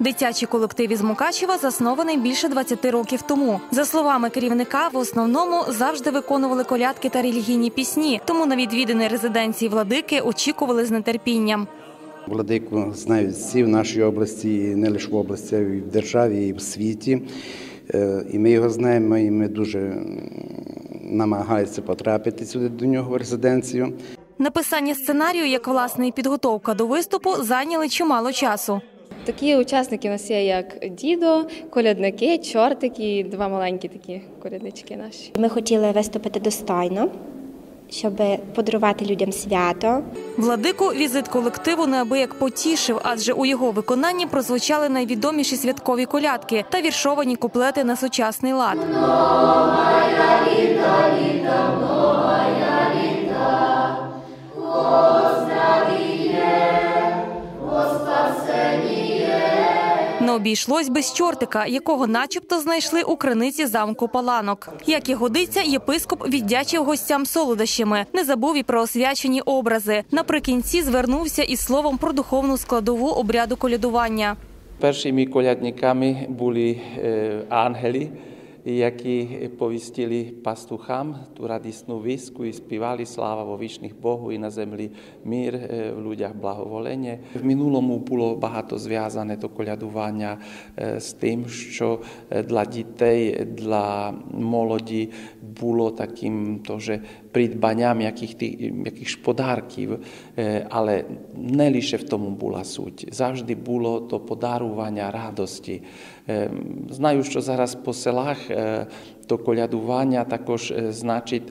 Дитячий колектив із Мукачева заснований більше 20 років тому. За словами керівника, в основному завжди виконували колядки та релігійні пісні, тому на відвідини резиденції владики очікували з нетерпінням. Владику знають всі в нашій області, і не лише в області, а й в державі, і в світі. Е, І ми його знаємо, і ми дуже намагаємося потрапити сюди до нього в резиденцію. Написання сценарію, як власне і підготовка до виступу, зайняли чимало часу. Такі учасники у нас є, як дідо, колядники, чортики, два маленькі такі коляднички наші. Ми хотіли виступити достойно, щоб подарувати людям свято. Владику візит колективу неабияк потішив, адже у його виконанні прозвучали найвідоміші святкові колядки та віршовані куплети на сучасний лад. Не обійшлось без чортика, якого начебто знайшли у криниці замку Паланок. Як і годиться, єпископ віддячив гостям солодощами, не забув і про освячені образи. Наприкінці звернувся із словом про духовну складову обряду колядування. Першими колядниками були е, ангели, які повістили пастухам ту радісну віску і співали слава во вічних Богу і на землі мир, е, в людях благоволення. В минулому було багато зв'язане до колядування е, з тим, що е, для дітей, для молоді було таким теж придбанням яких, якихось подарків, е, але не лише в тому була суть. Завжди було то подарування радості. Е, Знаю, що зараз по селах uh, то колядування також значить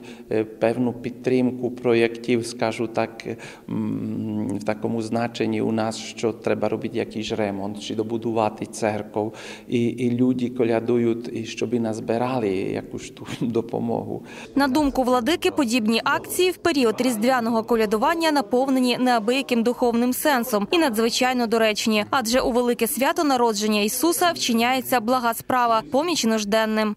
певну підтримку проєктів, скажу так, в такому значенні у нас, що треба робити якийсь ремонт, чи добудувати церков. І, і люди колядують, і щоб назбирали якусь ту допомогу. На думку владики, подібні акції в період різдвяного колядування наповнені неабияким духовним сенсом і надзвичайно доречні, адже у велике свято народження Ісуса вчиняється блага справа поміч нужденним.